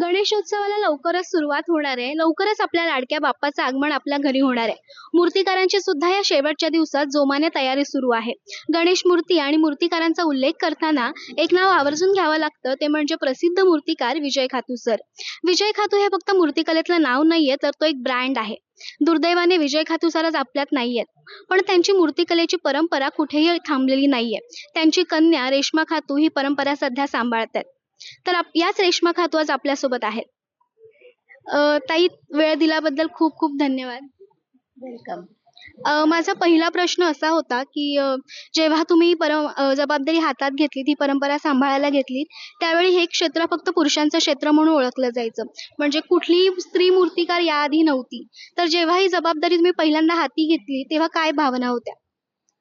गणेशोत्सवाला लवकरच सुरुवात होणार आहे. लवकरच आपल्या लाडक्या बाप्पाचं आगमन आपल्या घरी होणार आहे. मूर्तिकारांची सुद्धा या शेवटच्या दिवसात जोमाने तयारी सुरू आहे. गणेश मूर्ती आणि मूर्तिकारांचा उल्लेख करताना एक नाव आवर्जून घ्यावं लागतं. ते म्हणजे प्रसिद्ध मूर्तिकार विजय खातू सर. विजय खातू हे फक्त मूर्तिकलेतलं नाव नाहीये तर तो एक ब्रँड आहे. दुर्दैवाने विजय खातू सरच आपल्यात नाहीयेत. पण त्यांची मूर्तिकलेची परंपरा कुठेही थांबलेली नाहीये. त्यांची कन्या रेश्मा खातू ही परंपरा सध्या सांभाळतात तर याच रेश्मा खातू आज आपल्यासोबत आहेत. ताई वेळ दिल्याबद्दल खूप खूप धन्यवाद. वेलकम. माझा पहिला प्रश्न असा होता की जेव्हा तुम्ही परम जबाबदारी हातात घेतली ती परंपरा सांभाळायला घेतली त्यावेळी हे क्षेत्र फक्त पुरुषांचं क्षेत्र म्हणून ओळखलं जायचं. म्हणजे कुठलीही स्त्री मूर्तिकार याआधी नव्हती. तर जेव्हा ही जबाबदारी तुम्ही पहिल्यांदा हाती घेतली तेव्हा काय भावना होत्या?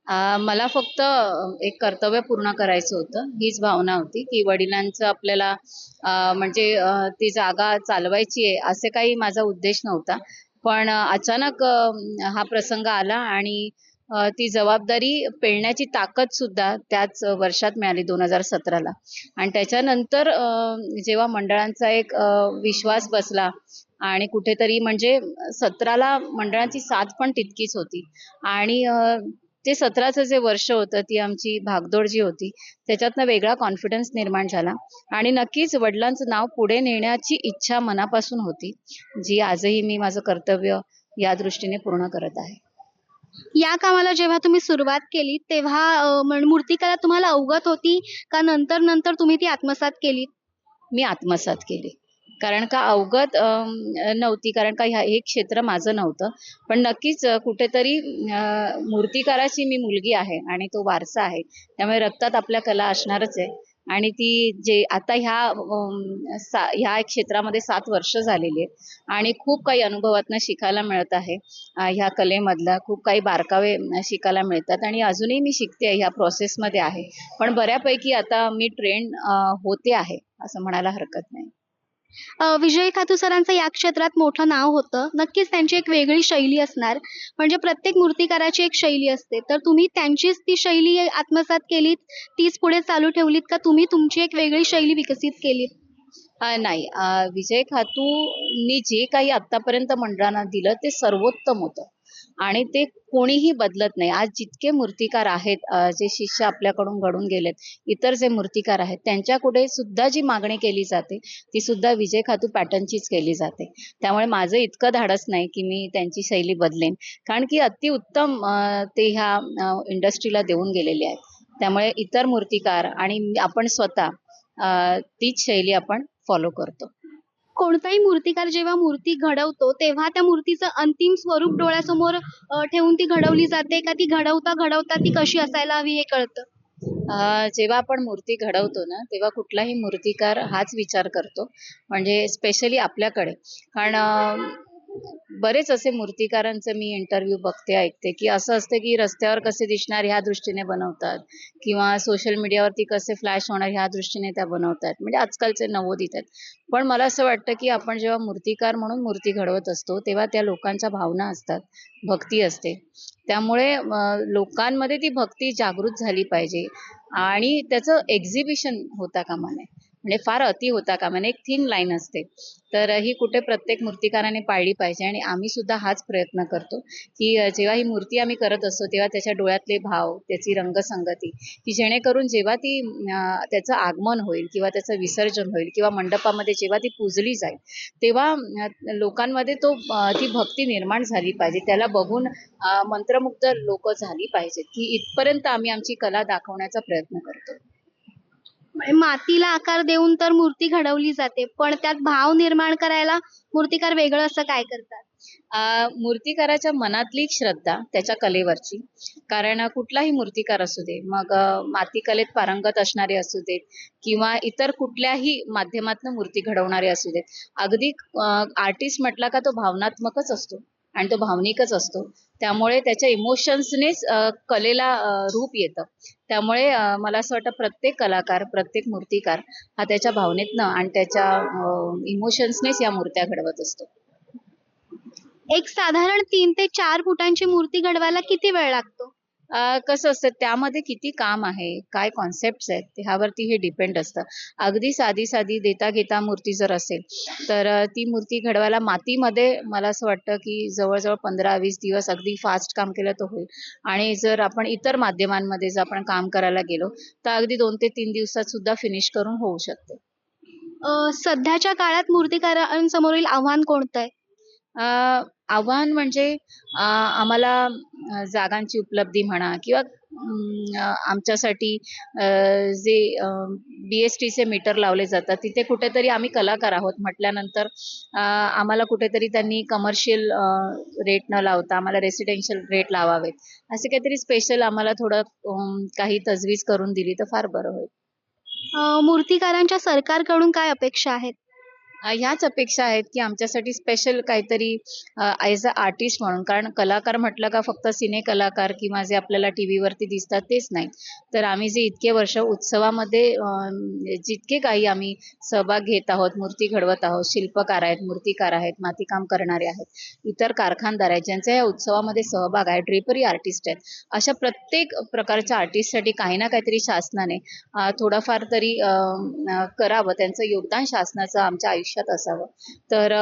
मला फक्त एक कर्तव्य पूर्ण करायचं होतं. हीच भावना होती की वडिलांचं आपल्याला म्हणजे ती जागा चालवायची आहे असे काही माझा उद्देश नव्हता. पण अचानक हा प्रसंग आला आणि ती जबाबदारी पेळण्याची ताकद सुद्धा त्याच वर्षात मिळाली दोन हजार सतराला. आणि त्याच्यानंतर जेव्हा मंडळांचा एक विश्वास बसला आणि कुठेतरी म्हणजे सतराला मंडळांची साथ पण तितकीच होती. आणि ते सतराचं जे वर्ष होतं ती आमची भागदौड जी होती त्याच्यातनं वेगळा कॉन्फिडन्स निर्माण झाला. आणि नक्कीच वडिलांचं नाव पुढे नेण्याची इच्छा मनापासून होती जी आजही मी माझं कर्तव्य या दृष्टीने पूर्ण करत आहे. या कामाला जेव्हा तुम्ही सुरुवात केली तेव्हा मूर्तिकला तुम्हाला अवगत होती का नंतर नंतर तुम्ही ती आत्मसात केली मी आत्मसात केली. कारण का अवगत नव्हती. कारण का ह्या हे क्षेत्र माझं नव्हतं. पण नक्कीच कुठेतरी मूर्तिकाराची मी मुलगी आहे आणि तो वारसा आहे. त्यामुळे रक्तात आपल्या कला असणारच आहे. आणि ती जे आता ह्या सा- ह्या क्षेत्रामध्ये सात वर्ष झालेली आहेत. आणि खूप काही अनुभवातनं शिकायला मिळत आहे. ह्या कलेमधला खूप काही बारकावे शिकायला मिळतात. आणि अजूनही मी शिकते ह्या प्रोसेसमध्ये आहे. पण बऱ्यापैकी आता मी ट्रेंड होते आहे. असं म्हणायला हरकत नाही. विजय खातू सरांचं या क्षेत्रात मोठं नाव होतं. नक्कीच त्यांची एक वेगळी शैली असणार. म्हणजे प्रत्येक मूर्तिकाराची एक शैली असते. तर तुम्ही त्यांचीच ती शैली आत्मसात केलीत तीच पुढे चालू ठेवलीत का तुम्ही तुमची एक वेगळी शैली विकसित केलीत? नाही. विजय खातूंनी जे काही आतापर्यंत मंडळांना दिलं ते सर्वोत्तम होतं. आणि ते कोणीही बदलत नाही. आज जितके मूर्तिकार आहेत जे शिष्य आपल्याकडून घडून गेलेत इतर जे मूर्तिकार आहेत त्यांच्याकडे सुद्धा जी मागणी केली जाते ती सुद्धा विजय खातू पॅटर्नचीच केली जाते. त्यामुळे माझं इतकं धाडस नाही की मी त्यांची शैली बदलेन. कारण की अतिउत्तम उत्तम ते ह्या इंडस्ट्रीला देऊन गेलेले आहेत. त्यामुळे इतर मूर्तिकार आणि आपण स्वतः तीच शैली आपण फॉलो करतो. कोणताही मूर्तिकार जेव्हा मूर्ती घडवतो तेव्हा त्या मूर्तीचं अंतिम स्वरूप डोळ्यासमोर ठेवून ती घडवली जाते. का ती घडवता घडवता ती कशी असायला हवी हे कळतं? जेव्हा आपण मूर्ती घडवतो ना तेव्हा कुठलाही मूर्तिकार हाच विचार करतो. म्हणजे स्पेशली आपल्याकडे. कारण बरेच असे मूर्तिकारांचे मी इंटरव्ह्यू बघते ऐकते की असं असतं की रस्त्यावर कसे दिसणार ह्या दृष्टीने बनवतात किंवा सोशल मीडियावरती कसे फ्लॅश होणार ह्या दृष्टीने त्या बनवतात. म्हणजे आजकालचे नवोदित आहेत. पण मला असं वाटतं की आपण जेव्हा मूर्तिकार म्हणून मूर्ती घडवत असतो तेव्हा त्या लोकांच्या भावना असतात भक्ती असते. त्यामुळे लोकांमध्ये ती भक्ती जागृत झाली पाहिजे आणि त्याचं एक्झिबिशन होता कामा नये. म्हणजे फार अति होता का म्हणजे एक थिन लाईन असते. तर ही कुठे प्रत्येक मूर्तिकाराने पाळली पाहिजे आणि आम्ही सुद्धा हाच प्रयत्न करतो की जेव्हा ही मूर्ती आम्ही करत असतो तेव्हा त्याच्या डोळ्यातले भाव त्याची रंगसंगती की जेणेकरून जेव्हा ती त्याचं आगमन होईल किंवा त्याचं विसर्जन होईल किंवा मंडपामध्ये जेव्हा ती पूजली जाईल तेव्हा लोकांमध्ये तो ती भक्ती निर्माण झाली पाहिजे. त्याला बघून मंत्रमुग्ध लोक झाली पाहिजेत की इथपर्यंत आम्ही आमची कला दाखवण्याचा प्रयत्न करतो. मातीला आकार देऊन तर मूर्ती घडवली जाते पण त्यात भाव निर्माण करायला मूर्तिकार वेगळं असं काय करतात? मूर्तिकाराच्या मनातली श्रद्धा त्याच्या कलेवरची. कारण कुठलाही मूर्तिकार असू दे मग माती कलेत पारंगत असणारे असू देत किंवा इतर कुठल्याही माध्यमातून मूर्ती घडवणारे असू देत. अगदी आर्टिस्ट म्हटला का तो भावनात्मकच असतो. आणि तो भावनिकच असतो. त्यामुळे त्याच्या इमोशन्सनेच कलेला रूप येतं. त्यामुळे मला असं वाटतं प्रत्येक कलाकार प्रत्येक मूर्तिकार हा त्याच्या भावनेतनं आणि त्याच्या इमोशन्सनेच या मूर्त्या घडवत असतो. एक साधारण तीन ते चार फुटांची मूर्ती घडवायला किती वेळ लागतो? कसं असतं त्यामध्ये किती काम आहे, काय कॉन्सेप्ट्स आहेत ह्यावरती हे डिपेंड असतं. अगदी साधी-साधी देता-घेता मूर्ती जर असेल, तर ती मूर्ती घडवायला मातीमध्ये मला असं वाटतं, की जवळ-जवळ 15-20 दिवस अगदी फास्ट काम केलं तर होईल. आणि जर आपण इतर माध्यमांमध्ये जर आपण काम करायला गेलो, तर अगदी 2 ते 3 दिवसात सुद्धा फिनिश करून होऊ शकते. अ, सध्याच्या काळात मूर्तिकारांसमोरील आव्हान कोणतं आहे? आव्हान म्हणजे आम्हाला जागांची उपलब्धी म्हणा किंवा आमच्यासाठी जे बी-एस-टीचे मीटर लावले जातात, तिथे कुठेतरी आम्ही कलाकार आहोत म्हटल्यानंतर आम्हाला कुठेतरी त्यांनी कमर्शियल रेट न लावता आम्हाला रेसिडेन्शियल रेट लावावेत. असे काहीतरी स्पेशल आम्हाला थोडं काही तजवीज करून दिली तर फार बरं होईल. मूर्तिकारांच्या सरकारकडून काय अपेक्षा आहेत? ह्याच अपेक्षा आहेत, की आमच्यासाठी स्पेशल काहीतरी ॲज अ आर्टिस्ट म्हणून कारण कलाकार म्हटलं का फक्त सिने कलाकार किंवा जे आपल्याला टी व्हीवरती दिसतात तेच नाही. तर आम्ही जे इतके वर्ष उत्सवामध्ये जितके काही आम्ही सहभाग घेत आहोत, मूर्ती घडवत आहोत, शिल्पकार आहेत, मूर्तिकार आहेत, मातीकाम करणारे आहेत, इतर कारखानदार आहेत, ज्यांचा या उत्सवामध्ये सहभाग आहे, ड्रेपरी आर्टिस्ट आहेत. अशा प्रत्येक प्रकारच्या आर्टिस्टसाठी काही ना काहीतरी शासनाने थोडाफार थोडंफार तरी करावं. त्यांचं योगदान शासनाचं आमच्या आयुष्यात असावं. तर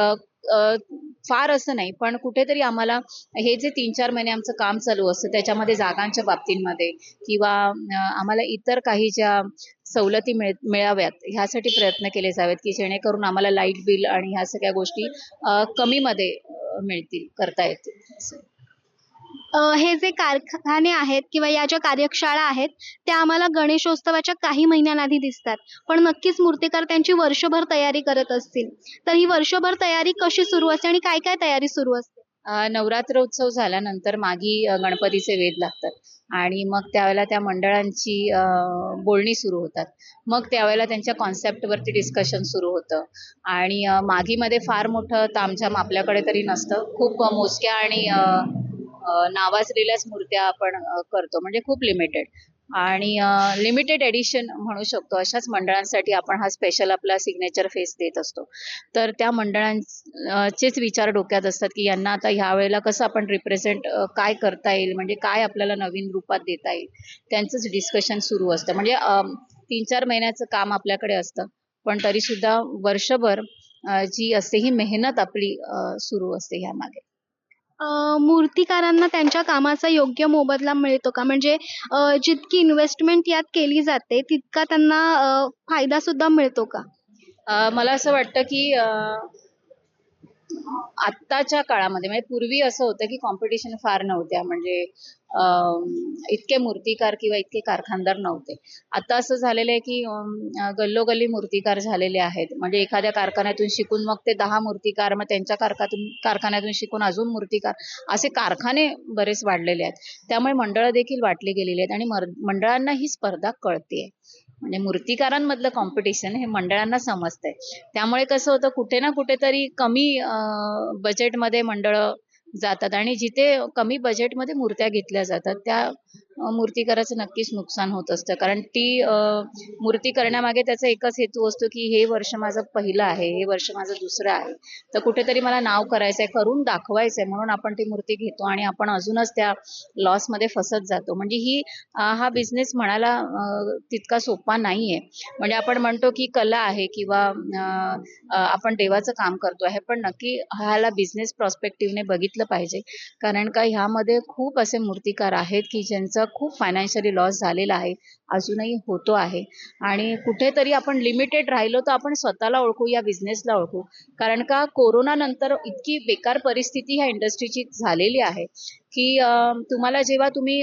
फार असं नाही, पण कुठेतरी आम्हाला हे जे 3-4 महिने आमचं काम चालू असतं, त्याच्यामध्ये जागांच्या बाबतींमध्ये किंवा आम्हाला इतर काही ज्या सवलती मिळ मिळाव्यात ह्यासाठी प्रयत्न केले जावेत, की जेणेकरून आम्हाला लाइट बिल आणि ह्या सगळ्या गोष्टी कमीमध्ये मिळतील, करता येतील असं. हे जे कारखाने आहेत किंवा या ज्या कार्यशाळा आहेत, त्या आम्हाला गणेशोत्सवाच्या काही महिन्यांआधी दिसतात. पण नक्कीच मूर्तिकार त्यांची वर्षभर तयारी करत असतील. तर ही वर्षभर तयारी कशी सुरू असते आणि काय-काय तयारी सुरू असते? नवरात्र उत्सव झाल्यानंतर मागी गणपतीचे वेध लागतात आणि मग त्यावेळेला त्या मंडळांची बोलणी सुरू होतात. मग त्यावेळेला त्यांच्या कॉन्सेप्टवरती डिस्कशन सुरू होतं आणि मागीमध्ये फार मोठं तामझाम आपल्याकडे तरी नसतं. खूप मोजक्या आणि नावाजलेल्याच मूर्त्या आपण करतो म्हणजे खूप लिमिटेड आणि लिमिटेड एडिशन म्हणू शकतो. अशाच मंडळांसाठी आपण हा स्पेशल आपला सिग्नेचर फेस देत असतो. तर त्या मंडळां चेच विचार डोक्यात असतात, की यांना आता ह्या वेळेला कसं आपण रिप्रेझेंट काय करता येईल, म्हणजे काय आपल्याला नवीन रूपात देता येईल, त्यांचंच डिस्कशन सुरू असतं. म्हणजे तीन चार महिन्याचं काम आपल्याकडे असतं, पण तरीसुद्धा वर्षभर जी असते ही मेहनत आपली सुरू असते ह्यामागे. मूर्तिकारांना त्यांच्या कामाचा योग्य मोबदला मिळतो का? म्हणजे जितकी इन्व्हेस्टमेंट यात केली जाते, तितका त्यांना फायदा सुद्धा मिळतो का? अ, मला असं वाटतं, की अ, आत्ताच्या काळामध्ये म्हणजे पूर्वी असं होतं, की कॉम्पिटिशन फार नव्हत्या म्हणजे इतके मूर्तिकार किंवा इतके कारखानदार नव्हते. आता असं झालेलं आहे, की गल्लोगल्ली मूर्तिकार झालेले आहेत. म्हणजे एखाद्या कारखान्यातून शिकून मग ते दहा मूर्तिकार, मग त्यांच्या कारखातून कारखान्यातून शिकून अजून मूर्तिकार, असे कारखाने बरेच वाढलेले आहेत. त्यामुळे मंडळं देखील वाटली गेलेली आहेत आणि मर मंडळांना ही स्पर्धा कळतेय. म्हणजे मूर्तिकारांमधलं कॉम्पिटिशन हे मंडळांना समजतंय. त्यामुळे कसं होतं कुठे ना कुठेतरी कमी बजेटमध्ये मंडळं जातात. आणि जिथे कमी बजेटमध्ये मूर्त्या घेतल्या जातात, त्या मूर्तिकाराचं नक्कीच नुकसान होत असतं. कारण ती मूर्ती करण्यामागे त्याचा एकच हेतू असतो, की हे वर्ष माझं पहिलं आहे, हे वर्ष माझं दुसरं आहे. तर कुठेतरी मला नाव करायचं आहे करून दाखवायचंय म्हणून आपण ती मूर्ती घेतो आणि आपण अजूनच त्या लॉसमध्ये फसत जातो. म्हणजे ही हा बिझनेस म्हणायला तितका सोपा नाहीये. म्हणजे आपण म्हणतो, की कला आहे किंवा आपण देवाचं काम करतो आहे, पण नक्की ह्याला बिझनेस प्रॉस्पेक्टिव्हने बघितलं पाहिजे. कारण का ह्यामध्ये खूप असे मूर्तिकार आहेत, की ज्यांचं खूप फायनान्शियली लॉस झालेला आहे, अजूनही होतो आहे आणि कुठेतरी आपण लिमिटेड राहिलो तर आपण स्वतःला ओळखू, या बिझनेसला ओळखू. कारण का कोरोनानंतर इतकी बेकार परिस्थिती ह्या इंडस्ट्रीची झालेली आहे, की तुम्हाला जेव्हा तुम्ही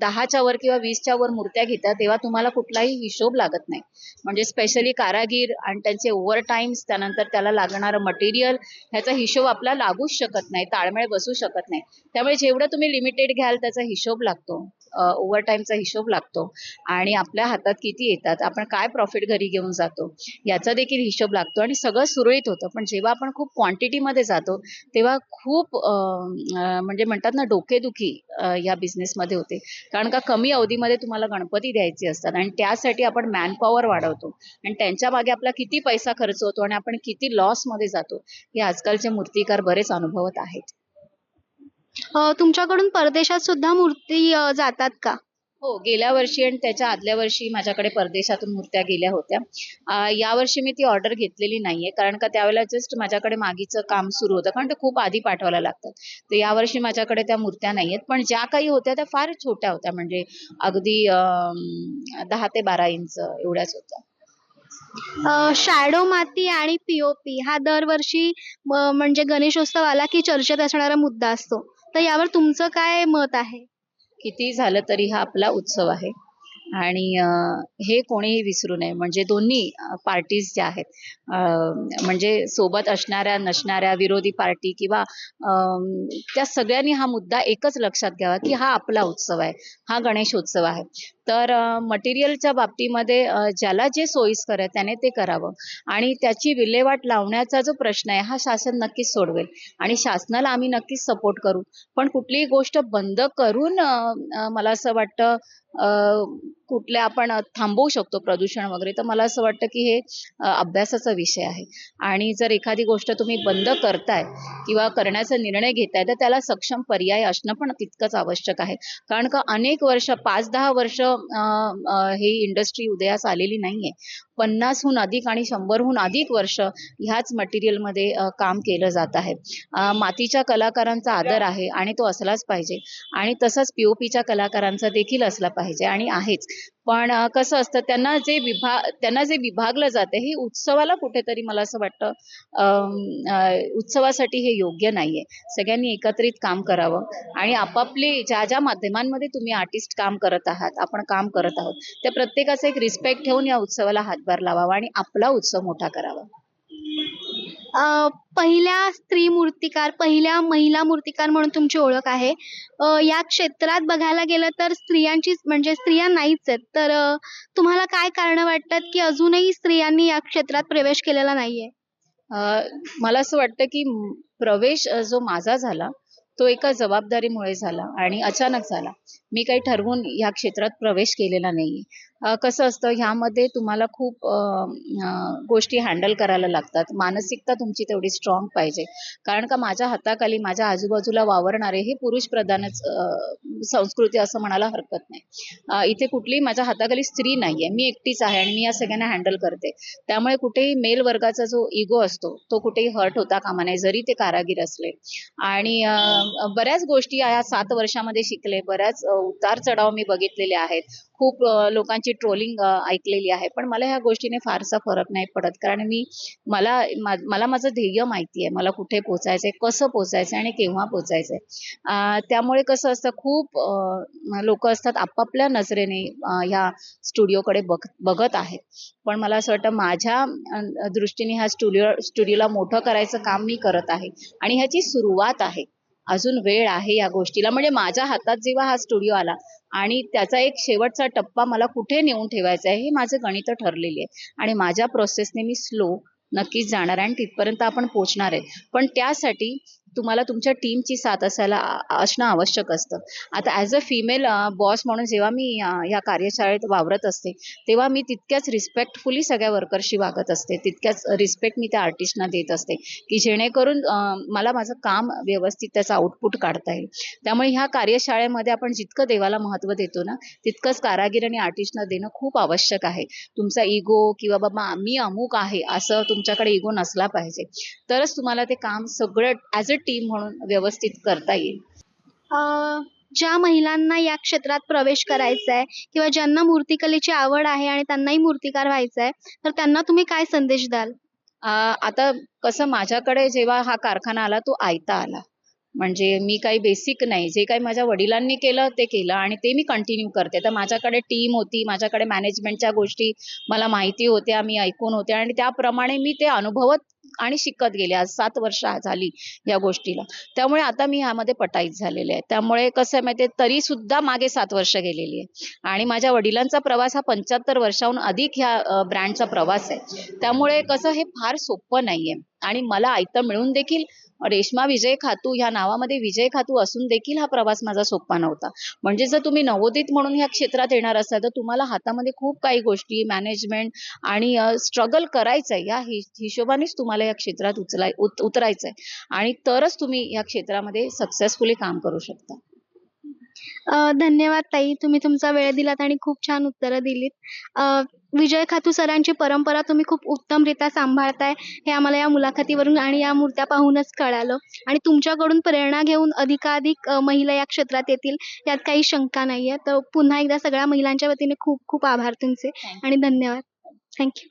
दहाच्या वर किंवा 20च्या वर मूर्त्या घेता, तेव्हा तुम्हाला कुठलाही हिशोब लागत नाही. म्हणजे स्पेशली कारागीर आणि त्यांचे ओव्हरटाईम्स, त्यानंतर त्याला लागणारं मटेरियल ह्याचा हिशोब आपला लागूच शकत नाही, ताळमेळ बसू शकत नाही. त्यामुळे जेवढं तुम्ही लिमिटेड घ्याल त्याचा हिशोब लागतो. अ, ओव्हरटाईमचा हिशोब लागतो आणि आपल्या हातात किती येतात, आपण काय प्रॉफिट घरी घेऊन जातो, याचा देखील हिशोब लागतो आणि सगळं सुरळीत होतं. पण जेव्हा आपण खूप क्वांटिटीमध्ये जातो, तेव्हा खूप म्हणजे म्हणतात ना डोकेदुखी या बिझनेसमध्ये होते. कारण का कमी अवधीमध्ये तुम्हाला गणपती द्यायचे असतात आणि त्यासाठी आपण मॅनपॉवर वाढवतो आणि त्यांच्या मागे आपला किती पैसा खर्च होतो आणि आपण किती लॉसमध्ये जातो, हे आजकालचे मूर्तिकार बरेच अनुभवत आहेत. अ, तुमच्याकडून परदेशात सुद्धा मूर्ती अ, जातात का? हो गेल्या वर्षी आणि त्याच्या आदल्या वर्षी माझ्याकडे परदेशातून मूर्त्या गेल्या होत्या. अं, यावर्षी मी ती ऑर्डर घेतलेली नाहीये कारण का त्यावेळेला जस्ट माझ्याकडे मागीचं काम सुरू होतं कारण ते खूप आधी पाठवायला लागतात. तर यावर्षी माझ्याकडे त्या मूर्त्या नाहीयेत पण ज्या काही होत्या त्या फार छोट्या होत्या म्हणजे अगदी अं, दहा ते बारा इंच एवढ्याच होत्या. शॅडो माती आणि पीओपी हा दरवर्षी म- म्हणजे गणेशोत्सव आला की चर्चेत असणारा मुद्दा असतो. तर यावर तुमचं काय मत आहे? किती झालं तरी हा आपला उत्सव आहे. आणि हे कोणीही विसरू नये. म्हणजे दोन्ही पार्टीज ज्या आहेत म्हणजे सोबत असणाऱ्या नसणाऱ्या विरोधी पार्टी किंवा अं, त्या सगळ्यांनी हा मुद्दा एकच लक्षात घ्यावा की हा आपला उत्सव आहे. हा गणेशोत्सव आहे. तर मटेरियलच्या बाबतीमध्ये ज्याला जे सोयीस्कर आहे त्याने ते करावं. आणि त्याची विल्हेवाट लावण्याचा जो प्रश्न आहे हा शासन नक्कीच सोडवेल. आणि शासनाला आम्ही नक्कीच सपोर्ट करू. पण कुठलीही गोष्ट बंद करून मला असं वाटतं कुठल्या आपण थांबवू शकतो प्रदूषण वगैरे तर मला असं वाटतं की हे अभ्यासाचा विषय आहे. आणि जर एखादी गोष्ट तुम्ही बंद करताय किंवा करण्याचा निर्णय घेताय तर त्याला सक्षम पर्याय असणं पण तितकंच आवश्यक आहे. कारण का अनेक वर्ष पाच दहा वर्ष अं, ही इंडस्ट्री उदयास आलेली नाहीये. पन्नासहून अधिक आणि शंभरहून अधिक वर्ष ह्याच मटेरियलमध्ये काम केलं जात आहे. मातीच्या कलाकारांचा आदर आहे आणि तो असलाच पाहिजे. आणि तसंच पीओपीच्या कलाकारांचा देखील असला पाहिजे आणि आहेच. पण कसं असतं त्यांना जे विभाग त्यांना जे विभागलं जातं हे उत्सवाला कुठेतरी मला असं वाटतं उत्सवासाठी हे योग्य नाहीये. सगळ्यांनी एकत्रित काम करावं आणि आपापले ज्या ज्या माध्यमांमध्ये तुम्ही आर्टिस्ट काम करत आहात आपण काम करत आहोत त्या प्रत्येकाचा एक रिस्पेक्ट ठेवून या उत्सवाला हातभार लावावा आणि आपला उत्सव मोठा करावा. पहिल्या स्त्री मूर्तिकार पहिल्या महिला मूर्तिकार म्हणून तुमची ओळख आहे. या क्षेत्रात बघायला गेलं तर स्त्रियांची म्हणजे स्त्रिया नाहीच आहेत. तर तुम्हाला काय कारण वाटतात की अजूनही स्त्रियांनी या क्षेत्रात प्रवेश केलेला नाहीये? अं, मला असं वाटतं की प्रवेश जो माझा झाला तो एका जबाबदारीमुळे झाला आणि अचानक झाला. मी काही ठरवून या क्षेत्रात प्रवेश केलेला नाहीये. कसं असतं ह्यामध्ये तुम्हाला खूप गोष्टी हँडल करायला लागतात. मानसिकता तुमची तेवढी स्ट्रॉंग पाहिजे. कारण का माझ्या हाताखाली माझ्या आजूबाजूला वावरणारे हे पुरुष प्रधानच संस्कृती असं म्हणायला हरकत नाही. इथे कुठलीही माझ्या हाताखाली स्त्री नाहीये. मी एकटीच आहे आणि मी या सगळ्यांना हँडल करते. त्यामुळे कुठेही मेल वर्गाचा जो इगो असतो तो कुठेही हर्ट होता कामा नये जरी ते कारागीर असले. आणि बऱ्याच गोष्टी या सात वर्षामध्ये शिकले बऱ्याच उतार चढाव मी बघितलेले आहेत. खूप लोकांची ट्रोलिंग ऐकलेली आहे. पण मला ह्या गोष्टीने फारसा फरक नाही पडत. कारण मी मला मा- मला माझं ध्येय माहिती आहे. मला कुठे पोचायचंय कसं पोचायचंय आणि केव्हा पोचायचंय. त्यामुळे कसं असतं खूप लोक असतात आपापल्या नजरेने ह्या स्टुडिओकडे बघ बघत आहेत. पण मला असं वाटतं माझ्या दृष्टीने ह्या स्टुडिओ स्टुडिओला मोठं करायचं काम मी करत आहे. आणि ह्याची सुरुवात आहे. अजून वेळ आहे या गोष्टीला. म्हणजे माझ्या हातात जेव्हा हा स्टुडिओ आला आणि त्याचा एक शेवटचा टप्पा मला कुठे नेऊन ठेवायचा आहे हे माझं गणित ठरलेली आहे. आणि माझ्या प्रोसेसने मी स्लो नक्कीच जाणार आहे आणि तिथपर्यंत आपण पोचणार आहे. पण त्यासाठी तुम्हाला तुमच्या टीमची साथ असायला असणं आवश्यक असतं. आता ॲज अ फिमेल बॉस म्हणून जेव्हा मी ह्या या कार्यशाळेत वावरत असते तेव्हा मी तितक्याच रिस्पेक्टफुली सगळ्या वर्करशी वागत असते. तितक्याच रिस्पेक्ट मी त्या आर्टिस्टना देत असते की जेणेकरून मला माझं काम व्यवस्थित त्याचं आउटपुट काढता येईल. त्यामुळे ह्या कार्यशाळेमध्ये आपण जितकं देवाला महत्त्व देतो ना तितकंच कारागीर आणि आर्टिस्टना देणं खूप आवश्यक आहे. तुमचा इगो किंवा बाबा मी अमुक आहे असं तुमच्याकडे इगो नसला पाहिजे. तरच तुम्हाला ते काम सगळं ॲज अ टीम म्हणून व्यवस्थित करता येईल? ज्या महिलांना या क्षेत्रात प्रवेश करायचा आहे किंवा ज्यांना मूर्तिकलेची आवड आहे आणि त्यांनाही मूर्तिकार व्हायचं आहे तर त्यांना तुम्ही काय संदेश द्याल? आता कसं माझ्याकडे जेव्हा हा कारखाना आला तो आयता आला. म्हणजे मी काही बेसिक नाही. जे काही माझ्या वडिलांनी केलं ते केलं आणि ते मी कंटिन्यू करते. तर माझ्याकडे टीम होती माझ्याकडे मॅनेजमेंटच्या गोष्टी मला माहिती होत्या मी ऐकून होते आणि त्याप्रमाणे मी ते अनुभवत आणि शिकत गेले. आज सात वर्ष झाली या गोष्टीला. त्यामुळे आता मी ह्यामध्ये पटाईत झालेले आहे. त्यामुळे कसं आहे माहितीये? तरी सुद्धा मागे सात वर्ष गेलेली आहे. आणि माझ्या वडिलांचा प्रवास हा पंच्याहत्तर वर्षाहून अधिक ह्या ब्रँडचा प्रवास आहे. त्यामुळे कसं हे फार सोपं नाहीये. आणि मला आयतं मिळून देखील रेश्मा विजय खातू ह्या नावामध्ये विजय खातू असून देखील हा प्रवास माझा सोपा नव्हता. म्हणजे जर तुम्ही नवोदित म्हणून ह्या क्षेत्रात येणार असाल तर तुम्हाला हातामध्ये खूप काही गोष्टी मॅनेजमेंट आणि स्ट्रगल करायचं आहे या हि- हिशोबानेच तुम्हाला या क्षेत्रात उचलाय उत- उतरायचं आहे आणि तरच तुम्ही या क्षेत्रामध्ये सक्सेसफुली काम करू शकता. धन्यवाद ताई. तुम्ही तुमचा वेळ दिलात आणि खूप छान उत्तरं दिलीत. विजय खातू सरांची परंपरा तुम्ही खूप उत्तमरित्या सांभाळताय हे आम्हाला या मुलाखतीवरून आणि या मूर्त्या पाहूनच कळालं. आणि तुमच्याकडून प्रेरणा घेऊन अधिकाधिक महिला या क्षेत्रात येतील यात काही शंका नाहीये. तर पुन्हा एकदा सगळ्या महिलांच्या वतीने खूप खूप आभार तुमचे आणि धन्यवाद. थँक्यू